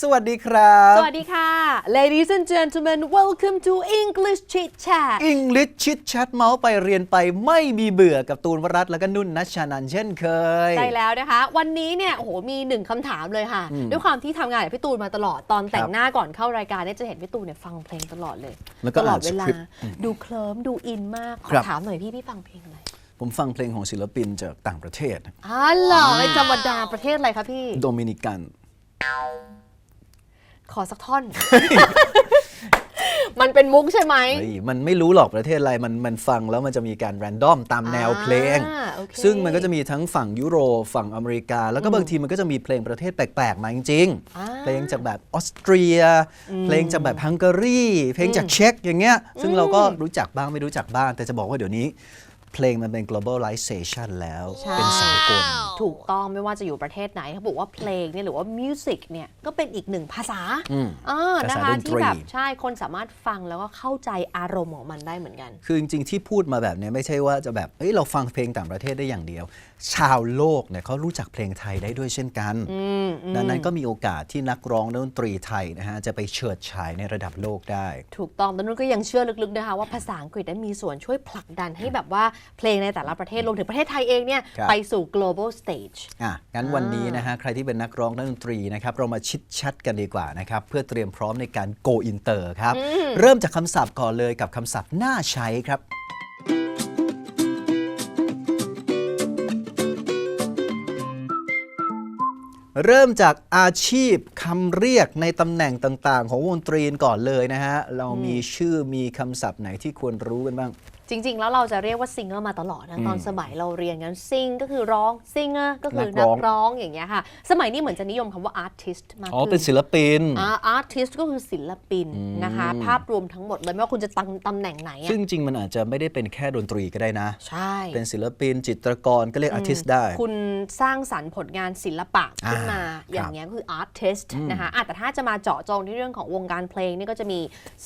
สวัสดีครับ สวัสดีค่ะ Ladies and gentlemen welcome to English Chit Chat อังกฤษชิดชัดเมาส์ไปเรียนไปไม่มีเบื่อกับตูนวรัตน์และก็นุ่นนัชชานันท์เช่นเคยได้แล้วนะคะ วันนี้เนี่ยโอ้โหมีหนึ่งคำถามเลยค่ะ ด้วยความที่ทำงานกับพี่ตูนมาตลอดตอนแต่คงรับหน้าก่อนเข้ารายการเนี่ยจะเห็นพี่ตูนเนี่ยฟังเพลงตลอดเลยแล้วก็ตลอดอ่านเวลาสคริปต์ดูเคลิ้มดูอินมากขคอรับ ถามหน่อยพี่พี่ฟังเพลงอะไรผมฟังเพลงของศิลปินจากต่างประเทศ อ๋อเหรอไม่ธรรมดาประเทศอะไรคะพี่ โดมินิกัน ขอสักท่อน มันเป็นมุกใช่ไหม เฮ้ยมันไม่รู้หรอกประเทศอะไรมันมันฟังแล้วมันจะมีการแรนดอมตามแนวเพลง อ่าโอเค ซึ่งมันก็จะมีทั้งฝั่งยุโรปฝั่งอเมริกา แล้วก็บางทีมันก็จะมีเพลงประเทศแปลก ๆ มาจริงอ่าๆเพลงจากแบบออสเตรีย เพลงจากแบบฮังการี เพลงจากเช็กอย่างเงี้ยซึ่งเราก็รู้จักบ้างไม่รู้จักบ้างแต่จะบอกว่าเดี๋ยวนี้ เพลงมันเป็น globalization แล้ว ใช่ เป็นสากล ถูกต้องไม่ว่าจะอยู่ประเทศไหนเขาบอกว่าเพลงเนี่ยหรือว่ามิวสิกเนี่ยก็เป็นอีกหนึ่งภาษาอืมอ่าภานะษาคะดนตรี ที่แบบใช่คนสามารถฟังแล้วก็เข้าใจอารมณ์ของมันได้เหมือนกัน คือจริงๆ ที่พูดมาแบบเนี้ยไม่ใช่ว่าจะแบบ เอ้ยเราฟังเพลงต่างประเทศได้อย่างเดียว ชาวโลกเนี่ยเขารู้จักเพลงไทยได้ด้วยเช่นกัน ดังนั้นก็มีโอกาสที่นักร้องและดนตรีไทยนะฮะจะไปเฉิดฉายในระดับโลกได้ ถูกต้องแต่นุ่นก็ยังเชื่อลึกๆนะคะว่าภาษาอังกฤษนั้นมีส่วนช่วยผลักดันให้แบบว่าเพลงในแต่ละประเทศรวมถึงประเทศไทยเองเนี่ยครับไปสู่ global stage อะงั้นวันนี้นะฮะใครที่เป็นนักร้องนักดนตรีนะครับเรามาชิดชัดกันดีกว่านะครับเพื่อเตรียมพร้อมในการ go inter ครับเริ่มจากคำศัพท์ก่อนเลยกับคำศัพท์น่าใช้ครับ เริ่มจากอาชีพคำเรียกในตำแหน่งต่าง ๆ ของวงดนตรีก่อนเลยนะฮะ เรามีชื่อมีคำศัพท์ไหนที่ควรรู้กันบ้าง จริง ๆ แล้วเราจะเรียกว่าซิงเกอร์มาตลอดนะตอนสมัยเราเรียนกันซิงก็คือร้องซิงเกอร์ก็คือนันักกร้องร้องอย่างเงี้ยค่ะ สมัยนี้เหมือนจะนิยมคำว่า artist มากอ๋อขึ้นเป็นศิลปินอาร์ติสก็คือศิลปินนะคะ ภาพรวมทั้งหมดเลยไม่ว่าคุณจะตั้งตำแหน่งไหนอะซึ่งจริงๆมันอาจจะไม่ได้เป็นแค่ดนตรีก็ได้นะ ใช่ เป็นศิลปินจิตรกรก็เรียกอาร์ติสได้ คุณสร้างสรรค์ผลงานศิลปะขึ้นมาอ่าอย่างเงี้ยก็คือ artist นะคะอะแต่ถ้าจะมาเจาะจงที่เรื่องของวงการเพลงนี่ก็จะมี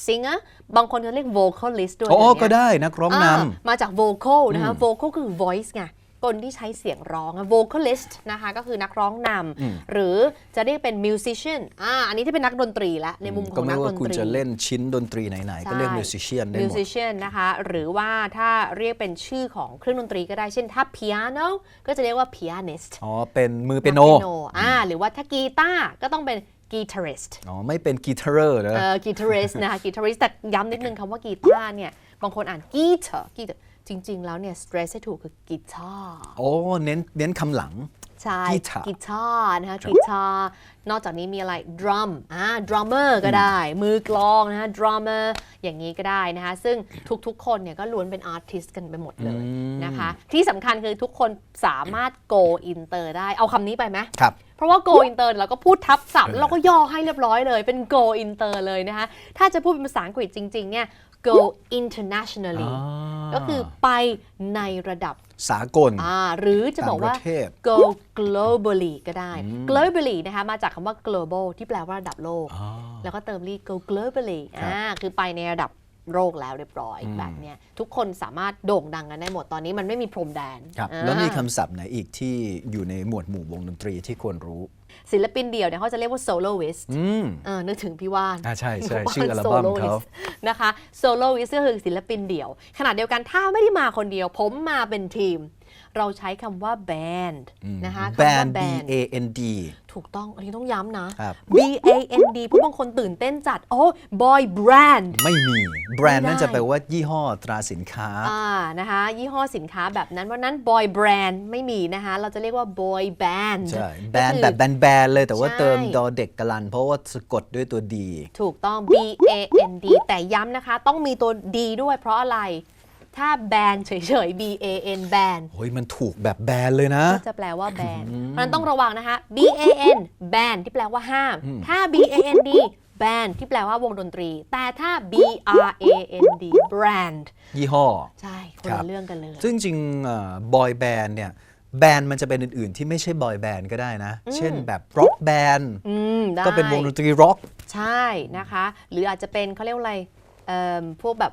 singer บางคนเขาเรียก vocalist ด้วยโอ้เดี๋ยวนี้ก็ได้นักร้องนอ่ามาจาก vocal นะคะ vocal คือ voice ไงคนที่ใช้เสียงร้องอะ vocalist นะคะก็คือนักร้องนำหรือจะเรียกเป็น musician อ่าอันนี้ที่เป็นนักดนตรีละในมุมำขก็องนัไม่กดว่านคุณตรีจะเล่นชิ้นดนตรีไหน ๆ ก็เรียกใช่มิวสิช i นได้หมด musician นะคะหรือว่าถ้าเรียกเป็นชื่อของเครื่องดนตรีก็ได้เช่นถ้า piano ก็จะเรียกว่า pianist อ๋อ เป็นมือเปียโนอ่าหรือว่าถ้ากีตาร์ก็ต้องเป็น guitarist อ๋อ ไม่เป็นกีตาร์นะเอ่อ guitarist นะคะ guitarist แต่ย้ำนิดนึงคำว่ากีตาร์เนี่ยบางคนอ่าน guitar guitar จริง ๆ แล้วเนี่ย stress ให้ถูกคือกีตาร์โอ้เน้นเน้นคำหลัง ใช่ Guitar กีตาร์นะคะกีตาร์นอกจากนี้มีอะไร drum อ่า drummer ก็ได้ มือกลองนะคะ drummer อย่างนี้ก็ได้นะคะ ซึ่งทุกๆ คนเนี่ยก็ล้วนเป็น artist กันไปหมดเลยนะคะ ที่สำคัญคือทุกคนสามารถ go inter ได้เอาคำนี้ไปไหมครับเพราะว่า go inter เราก็พูดทับศัพท์แล้วเราก็ย่อให้เรียบร้อยเลยเป็น go inter เลยนะคะ ถ้าจะพูดเป็นภาษาอังกฤษจริง ๆ เนี่ย go internationally อ่าก็คือไปในระดับสากลอ่าหรือจะบอกว่าต่างประเทศ go globally ก็ได้ globally นะคะมาจากคำว่า global ที่แปลว่าระดับโลก แล้วก็เติม ly go globally ครับอ่าคือไปในระดับ โลกแล้วเรียบร้อยแบบเนี้ยทุกคนสามารถโด่งดังกันได้หมดตอนนี้มันไม่มีพรมแดนครับอ่าแล้วมีคำศัพท์ไหนอีกที่อยู่ในหมวดหมู่วงดนตรีที่ควรรู้ ศิลปินเดี่ยวเนี่ยเขาจะเรียกว่า soloist อืมเออนึกถึงพี่ว่าน อ่าใช่ใช่พี่ว่านชื่ออัลบั้มเขา soloist นะคะ soloist ก็คือศิลปินเดี่ยว ขณะเดียวกันถ้าไม่ได้มาคนเดียว ผมมาเป็นทีม เราใช้คำว่า band นะคะคำแบว่าน B band A N D ถูกต้อง อันนี้ต้องย้ำนะ ครับ B A N D ผู้บางคนตื่นเต้นจัด โอ้ boy brand ไม่มีแบรนด์ไม่ได้นั่นจะแปลว่ายี่ห้อตราสินค้า อ่านะคะ ยี่ห้อสินค้าแบบนั้นเพราะนั้น boy brand ไม่มีนะคะ เราจะเรียกว่า boy band ใช่ก็แบนคือแบบแบนๆเลยแต่ว่าใช่ เติมดอเด็กกะลัน เพราะว่าสะกดด้วยตัวดี ถูกต้อง B A N D แต่ย้ำนะคะ ต้องมีตัว D ด้วยเพราะอะไร ถ้าแบนเฉยๆ B A N แบนโอ้ยมันถูกแบบแบนเลยนะ ก็จะแปลว่าแบนเพราะฉะนั้นต้องระวังนะคะ B A N แบนที่แปลว่าห้าม ถ้า B A N D แบนที่แปลว่าวงดนตรี แต่ถ้า B R A N D brand ยี่ห้อ ใช่คนครัละบเรื่องกันเลย ซึ่งจริงบอยแบนด์เนี่ยแบนด์มันจะเป็นอื่นๆ ที่ไม่ใช่บอยแบนด์ก็ได้นะ เช่นแบบร็อกแบนด์อืมได้ก็เป็นวงดนตรีร็อก ใช่นะคะ หรืออาจจะเป็นเขาเรียกว่าอะไรเอิ่มพวกแบบ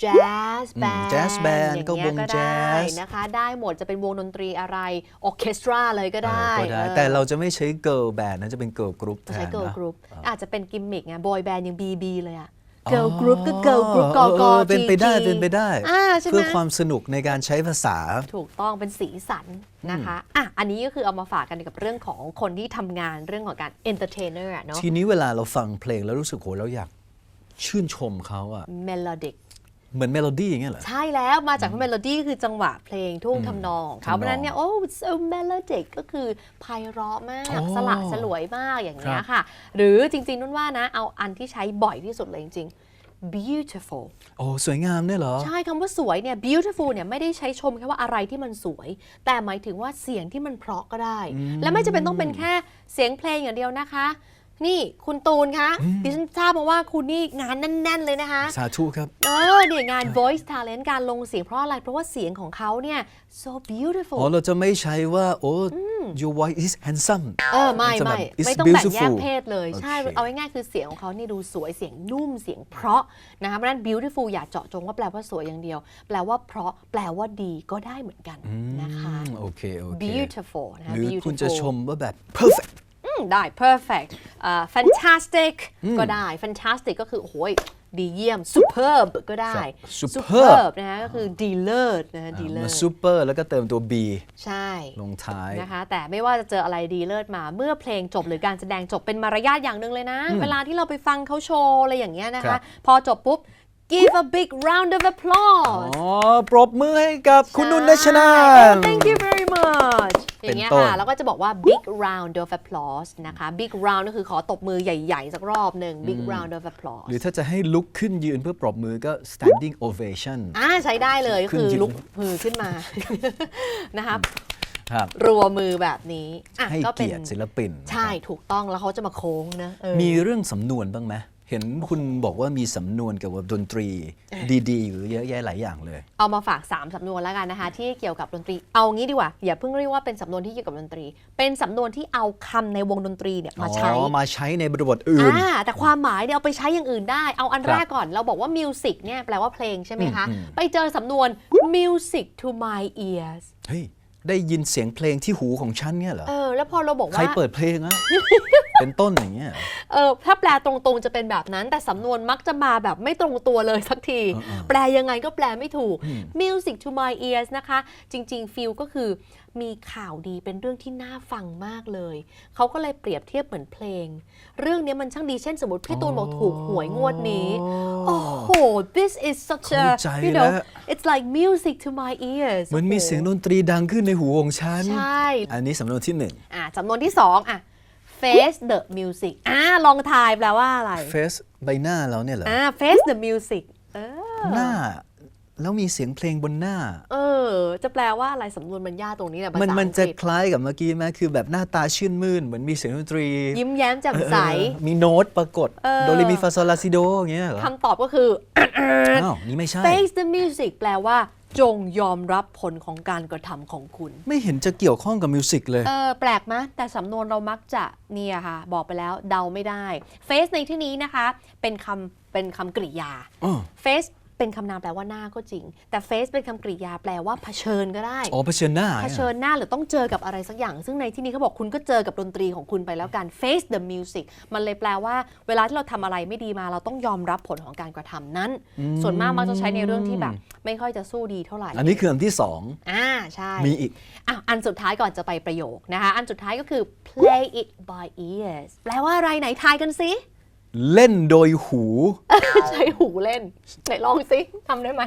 แจ๊สแบน jazz band ก็วงได้ jazz นะคะ ได้หมดจะเป็นวงดนตรีอะไรออร์เคสตราเลยก็ได้ก็ได้เออแต่เราจะไม่ใช้เกิร์ลแบนด์นะจะเป็นเกิร์ลกรุ๊ปแทใช้นเกิร์ลนะกรุ๊ปอาจจะเป็นกิมมิกไงบอยแบนด์ยัง BB เลยอะเกิร์ลกรุ๊ปก็เกิร์ลกรุ๊ปกอกเออเป็นไปได้เป็นไปได้อ่าใช่ไหมเพื่อความสนุกในการใช้ภาษา ถูกต้องเป็นสีสันนะคะอะอันนี้ก็คือเอามาฝากกันกับเรื่องของคนที่ทำงานเรื่องของการ entertainer อะเนาะทีนี้เวลาเราฟังเพลงแล้วรู้สึกโหเราอยาก ชื่นชมเขาอะ melodic เหมือนเมโลดี้อย่างเงี้ยเหรอ ใช่แล้วมาจากเมโลดี้คือจังหวะเพลงท่วงทำนองของเขาทำนองเพราะฉะนั้นเนี่ย โอ้ so melodic ก็คือไพเราะมากอ๋อสละสลวยมากอย่างเงี้คยรับค่ะ หรือจริง ๆนุ่นว่านะ เอาอันที่ใช้บ่อยที่สุดเลยจริงๆ beautiful โอ้สวยงามเนี่ยเหรอ ใช่คำว่าสวยเนี่ย beautiful เนี่ยไม่ได้ใช้ชมแค่ว่าอะไรที่มันสวย แต่หมายถึงว่าเสียงที่มันเพราะก็ได้ และไม่จำเป็นต้องเป็นแค่เสียงเพลงอย่างเดียวนะคะ นี่คุณตูนคะดิฉันทราบมาว่าคุณนี่งานแน่น ๆ เลยนะคะ สาธุครับ เออเนี่ยงาน voice talent การลงเสียงเพราะอะไร เพราะว่าเสียงของเขาเนี่ย so beautiful อ๋อ เราจะไม่ใช้ว่า โอ้ your voice is handsome เออ ไม่จะแบบไม่ it's ไม่ต้องแบ่งแยก beautiful เพศเลย ใช่โอเคเอาง่ายๆคือเสียงของเขานี่ดูสวยเสียงนุ่มเสียงเพราะนะคะเพราะฉะนั้น beautiful อย่าเจาะจงว่าแปลว่าสวยอย่างเดียว แปลว่าเพราะแปลว่าดีก็ได้เหมือนกันนะคะอืมโอเคโอเค beautiful นะคะหรือ beautiful คุณจะชมว่าแบบ perfect อืม ได้ perfect อ่า fantastic ก็ได้ fantastic ก็คือโอ้โหยดีเยี่ยม superb ก็ได้ครับ superb นะคะก็คือดีเลิศนะคะดีเลิมาศ super แล้วก็เติมตัว b ใช่ ลงท้าย นะคะ แต่ไม่ว่าจะเจออะไรดีเลิศมา เมื่อเพลงจบหรือการแสดงจบเป็นมารยาทอย่างหนึ่งเลยนะ เวลาที่เราไปฟังเขาโชว์อะไรอย่างเงี้ยนะครัคะ บ พอจบปุ๊บ give a big round of อ๋ applause อ ปรบมือให้กับคุณนุ่นนัชนา ใช่ Oh, thank you very much อเป็นย่างเงี้ยต้นค่ะแล้วก็จะบอกว่า big round of applause นะคะ big round ก็คือขอตบมือใหญ่ ๆ สักรอบหนึ่ง big round of applause หรือถ้าจะให้ลุกขึ้นยืนเพื่อปรบมือก็ standing ovation อ่าใช้ได้เลยก็ขึ้นคือยืนลุกมือขึ้นมานะคะครับรัวมือแบบนี้อะให้ก็เป็นเกียรติศิลปิน ใช่ถูกต้องแล้วเขาจะมาโค้งนะเออมีเรื่องสำนวนบ้างไหม เห็นคุณบอกว่ามีสำนวนเกี่ยวกับดนตรีดีๆอยู่เยอะแยะหลายอย่างเลย เอามาฝาก 3สำนวนแล้วกันนะคะ ที่เกี่ยวกับดนตรีเอางี้ดีกว่าอย่าเพิ่งเรียกว่าเป็นสำนวนที่เกี่ยวกับดนตรี เป็นสำนวนที่เอาคำในวงดนตรีเนี่ยมาใช้อ๋อมาใช้ในบริบทอื่นอ่าแต่ความหมายเนี่ยเอาไปใช้อย่างอื่นได้ เอาอันครับแรกก่อนเราบอกว่ามิวสิกเนี่ยแปลว่าเพลงใช่ไหมคะอืมอืมไปเจอสำนวน music to my ears เฮ้ย ได้ยินเสียงเพลงที่หูของฉันเนี่ยเหรอ เออ แล้วพอเราบอกใครว่าเปิดเพลงอะ เป็นต้นอย่างเงี้ยเหรอเออ ถ้าแปลตรงๆจะเป็นแบบนั้น แต่สำนวนมักจะมาแบบไม่ตรงตัวเลยสักทีเออเออแปลยังไงก็แปลไม่ถูก music to my ears นะคะ จริงๆฟิลก็คือมีข่าวดีเป็นเรื่องที่น่าฟังมากเลย เขาก็เลยเปรียบเทียบเหมือนเพลง เรื่องนี้มันช่างดีเช่นสมมติพี่ตูนบอกถูกหวยงวดนี้ โอ้โห this is such a เข้าใจ you know แล้ว it's like music to my ears เหมือนมีโโเสียงดนตรีดังขึ้นในหูของฉัน ใช่ อันนี้สำนวนที่หนึ่งอะสำนวนที่สองอะ face the music อะลองทายแปลว่าอะไร face ใบหน้าเราเนี่ยเหรออ่า face the music เออหน้า แล้วมีเสียงเพลงบนหน้า เออ จะแปลว่าอะไรสำนวนมันยากตรงนี้แหละภามันษามันอังจะกฤษคล้ายกับเมื่อกี้ไหมคือแบบหน้าตาชื่นมื่นเหมือนมีเสียงดนตรียิ้มแย้มแจ่มใส เออมีโน้ตปรากฏ เออ โดเรมีฟาโซลาซิโดอย่างเงี้ยเหรอคำตอบก็คือ อ้าวนี่ไม่ใช่ face the music แปลว่า จงยอมรับผลของการกระทำของคุณ ไม่เห็นจะเกี่ยวข้องกับมิวสิกเลย เออแปลกไหมแต่สำนวนเรามักจะเนี่ยค่ะ บอกไปแล้วเดาไม่ได้ face ในที่นี้นะคะ เป็นคำเป็นคำกริยา อ้อ face เป็นคำนามแปลว่าหน้าก็จริง แต่ face เป็นคำกริยาแปลว่าเผชิญก็ได้อ๋อเผชิญหน้าเผชิญหน้าหรือต้องเจอกับอะไรสักอย่าง ซึ่งในที่นี้เขาบอกคุณก็เจอกับดนตรีของคุณไปแล้วกัน face the music มันเลยแปลว่า เวลาที่เราทำอะไรไม่ดีมา เราต้องยอมรับผลของการกระทำนั้น ส่วนมากมักจะใช้ในเรื่องที่แบบ ไม่ค่อยจะสู้ดีเท่าไหร่ อันนี้คืออันที่สองอ่าใช่มีอีกอะอันสุดท้ายก่อนจะไปประโยคนะคะอันสุดท้ายก็คือ play it by ears แปลว่าอะไรไหนทายกันสิ เล่นโดยหู ใช้หูเล่น ไหนลองสิทำได้ไหม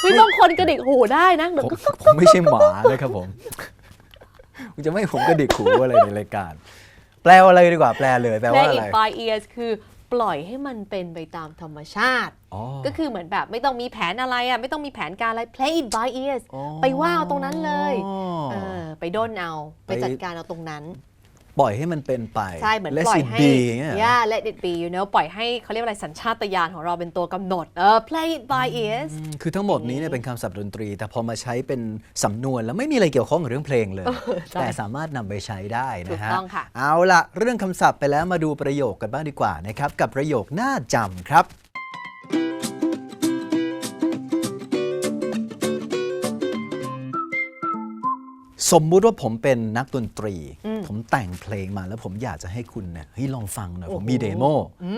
เฮ้ยบางคนกระดิกหูได้นะเหมือนผมก็ผมไม่ใช่หมานะครับผมคุณจะไม่ให้ผมกระดิกหูอะไรในรายการ แปลว่าอะไรดีกว่าแปลเลยแปลว่า play อะไร it by ears คือปล่อยให้มันเป็นไปตามธรรมชาติอ๋อก็คือเหมือนแบบไม่ต้องมีแผนอะไรอะไม่ต้องมีแผนการอะไร play it by ears อ๋อไปว่าเอาตรงนั้นเลยอ๋อเออไปด้นเอาไปไปจัดการเอาตรงนั้น ปล่อยให้มันเป็นไป ใช่เหมือน Let ปล่อย it ให้ be อย่างเงี้ยเหรอ yeah let it be you know ปล่อยให้เขาเรียกว่าอะไรสัญชาตญาณของเราเป็นตัวกำหนดเออ play it by ears อืมคือทั้งหมดนี้เนี่ยเป็นคำศัพท์ดนตรี แต่พอมาใช้เป็นสำนวนแล้วไม่มีอะไรเกี่ยวข้องกับเรื่องเพลงเลย ใช่แต่สามารถนำไปใช้ได้นะฮะถูกต้องค่ะ เอาละเรื่องคำศัพท์ไปแล้วมาดูประโยคกันบ้างดีกว่านะครับ กับประโยคน่าจำครับ สมมุติว่าผมเป็นนักดนตรี ผมแต่งเพลงมาแล้วผมอยากจะให้คุณเนี่ยเฮ้ยลองฟังหน่อยผมมีเดโม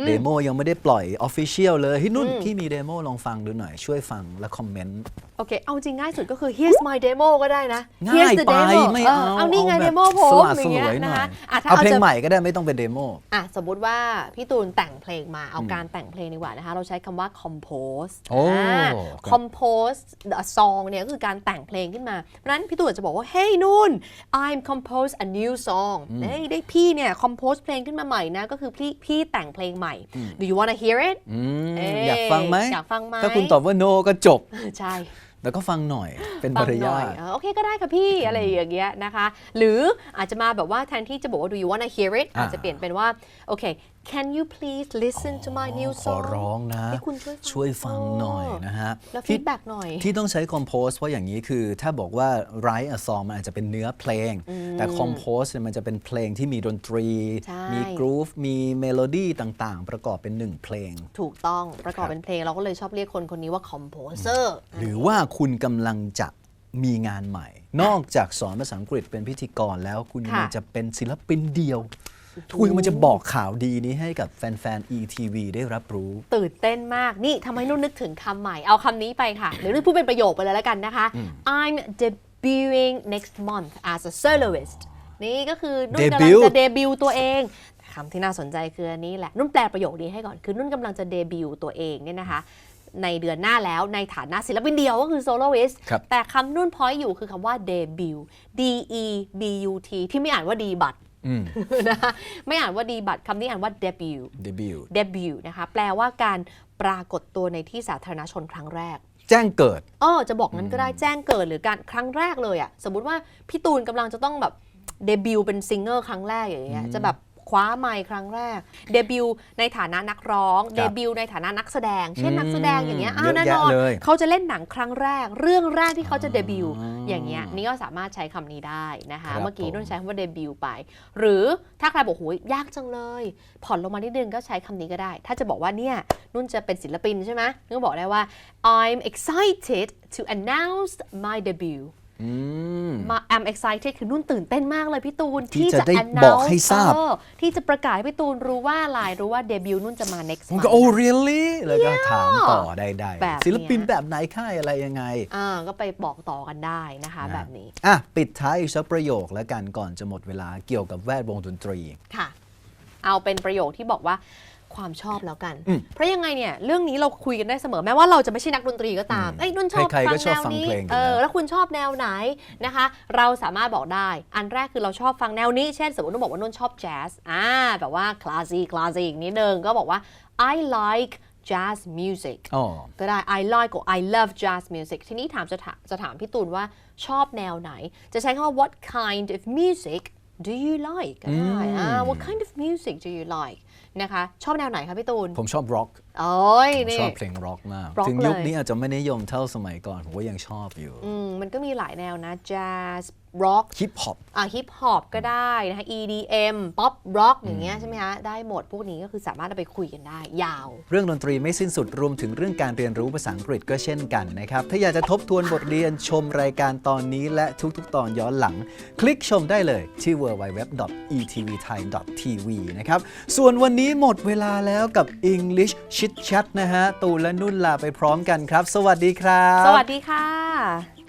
เดโมยังไม่ได้ปล่อยออฟฟิเชียลเลยเฮ้ยนุ่นพี่มีเดโมลองฟังดูหน่อยช่วยฟังและคอมเมนต์โอเค เอาจริงง่ายสุดก็คือ here's my demo ก็ได้นะ ง่าย here's the ไป demo ไม่เอเอาอเอานี่ไงแบบเดโมผมสละอสย่างลเงี้ยวยหนะน่อคะยอะถ้าเอาเอาเพลงจะใหม่ก็ได้ไม่ต้องเป็นเดโมอะสมมุติว่าพี่ตูนแต่งเพลงมาเอาการแต่งเพลงดีกว่านะคะเราใช้คำว่า compose โอ้อ่าครับ compose a song เนี่ยก็คือการแต่งเพลงขึ้นมาเพราะฉะนั้นพี่ตูนอาจจะบอกว่า hey นุ่น I'm compose a new song เฮ้ยได้พี่เนี่ย compose เพลงขึ้นมาใหม่นะ ก็คือพี่พี่แต่งเพลงใหม่ do you wanna hear it อืมเอ๊ะอยากฟังไหมอยากฟังไหมถ้าคุณตอบว่า no ก็จบ ใช่แล้วก็ฟังหน่อยเป็นฟัมางรหน่ยาอยทเออโอเคก็ได้ค่ะพี่อะไรอย่างเงี้ยนะคะ หรืออาจจะมาแบบว่าแทนที่จะบอกว่า do you wanna hear it อ่าอาจจะเปลี่ยนเป็นว่า โอเค can you please listen to my new ขอ song ร้องนะ ให้คุณช่วยฟังช่วยฟังหน่อยนะฮะแล้วที่ feedback หน่อย ที่ต้องใช้ compose เพราะอย่างนี้คือถ้าบอกว่า write a song มันอาจจะเป็นเนื้อเพลง แต่ compose เนี่ยมันจะเป็นเพลงที่มีดนตรี ใช่ มี groove มีเมโลดี้ต่างๆ ประกอบเป็นหนึ่งเพลง ถูกต้องประกอบเป็นเพลงเราก็เลยชอบเรียกคนคนนี้ว่า composer หรือว่าคุณกำลังจะมีงานใหม่ นอกจากสอนภาษาอังกฤษเป็นพิธีกรแล้วคุณค่ะมันจะเป็นศิลปินเดียว คุณมันจะบอกข่าวดีนี้ให้กับแฟนๆ ETV ได้รับรู้ ตื่นเต้นมากนี่ทำให้นุ่นนึกถึงคำใหม่ เอาคำนี้ไปค่ะ หรือนุ่นพูดเป็นประโยคไปเลยแล้วกันนะคะ I'm debuting next month as a soloist นี่ก็คือนุ่นกำลัง Debut จะเดบิวต์ตัวเองแต่คำที่น่าสนใจคืออันนี้แหละ นุ่นแปลประโยคนี้ให้ก่อน คือนุ่นกำลังจะเดบิวต์ตัวเองเนี่ยนะคะ ในเดือนหน้าแล้วในฐานะศิลปินเดียวก็คือ soloist ครับแต่คำนุ่นพอยอยู่คือคำว่า debut D E B U T ที่ไม่อ่านว่าดีบัตอืม นะคะไม่อ่านว่าดีบัตคำนี้อ่านว่า debut debut debut นะคะแปลว่าการปรากฏตัวในที่สาธารณชนครั้งแรก แจ้งเกิดเออจะบอกงั้นก็ได้แจ้งเกิดหรือการครั้งแรกเลยอะสมมุติว่าพี่ตูนกำลังจะต้องแบบเดบิวต์เป็นซิงเกอร์ครั้งแรกอย่างเงี้ยจะแบบค ว้าไมค์ครั้งแรก เดบิวต์ในฐานะนักร้องคเดรับบิวต์ในฐานะนักแสดง เช่นอืมนักแสดงอย่างเงี้ยอ่าเยอะแน่แยะนอนเลยเขาจะเล่นหนังครั้งแรก เรื่องแรกที่เขาจะเดบิวต์อ๋อออย่างเงี้ยนี่ก็สามารถใช้คำนี้ได้นะคะครับเมื่อกี้ผมนุ่นใช้คำว่าเดบิวต์ไป หรือถ้าใครบอกโหยยากจังเลย ผ่อนลงมานิดนึงก็ใช้คำนี้ก็ได้ ถ้าจะบอกว่าเนี่ยนุ่นจะเป็นศิลปินใช่ไหมนุ่นก็บอกได้ว่า I'm excited to announce my debut อื มมา I'm excited คือนุ่นตื่นเต้นมากเลยพี่ตูน ที่จะได้บอกให้ทราบเออที่จะประกาศให้พี่ตูนรู้ว่าอะไรรู้ว่าเดบิวต์นุ่นจะมา next ผม month ก็โอ้ really แล้วก็ถามต่อได้แบบๆศิลปินเนี้ยแบบไหนค่ายอะไรยังไงอ่าก็ไปบอกต่อกันได้นะคะ แบบนี้อะปิดท้ายอีกสักประโยคแล้วกันก่อนจะหมดเวลาเกี่ยวกับแวดวงดนตรีค่ะ เอาเป็นประโยคที่บอกว่า ความชอบแล้วกัน เพราะยังไงเนี่ยเรื่องนี้เราคุยกันได้เสมอแม้ว่าเราจะไม่ใช่นักดนตรีก็ตามเอ้ยนุ่นชอบใครๆฟัก็งชแนอบวฟังนี้เพลงอยู่เออแล้วแล้วคุณชอบแนวไหนนะคะ เราสามารถบอกได้ อันแรกคือเราชอบฟังแนวนี้เช่นสมมตินุ่นบอกว่านุ่นชอบแจ๊สอ่าแบบว่าคลาสสิกคลาสสิกนิดนึงก็บอกว่า I like jazz music อ๋อก็ได้ I like กับ I love jazz music ทีนี้ถามจะถามจะถามพี่ตูนว่าชอบแนวไหน จะใช้คำว่า what kind of music do you like ก็ได้อ่า what kind of music do you like นะคะ ชอบแนวไหนคะพี่ตูน ผมชอบร็อกโอ้ยผมนี่ ชอบเพลงร็อกมาก ร็อกถึงยุคเลย นี้อาจจะไม่นิยมเท่าสมัยก่อน ผมก็ยังชอบอยู่อืมมันก็มีหลายแนวนะ jazz rock ฮิปฮอป อะฮิปฮอปก็ได้นะคะ EDM pop rock อย่างเงี้ยใช่ไหมคะได้หมดพวกนี้ก็คือสามารถเอาไปคุยกันได้ ยาว เรื่องดนตรีไม่สิ้นสุดรวมถึงเรื่องการเรียนรู้ภาษาอังกฤษก็เช่นกันนะครับ ถ้าอยากจะทบทวนบทเรียนชมรายการตอนนี้และทุกๆ ตอนย้อนหลัง คลิกชมได้เลยที่ www.etvthai.tv นะครับ ส่วนวันนี้หมดเวลาแล้วกับ English ชิดชัดนะฮะ ตูนและนุ่นลาไปพร้อมกันครับ สวัสดีครับ สวัสดีค่ะ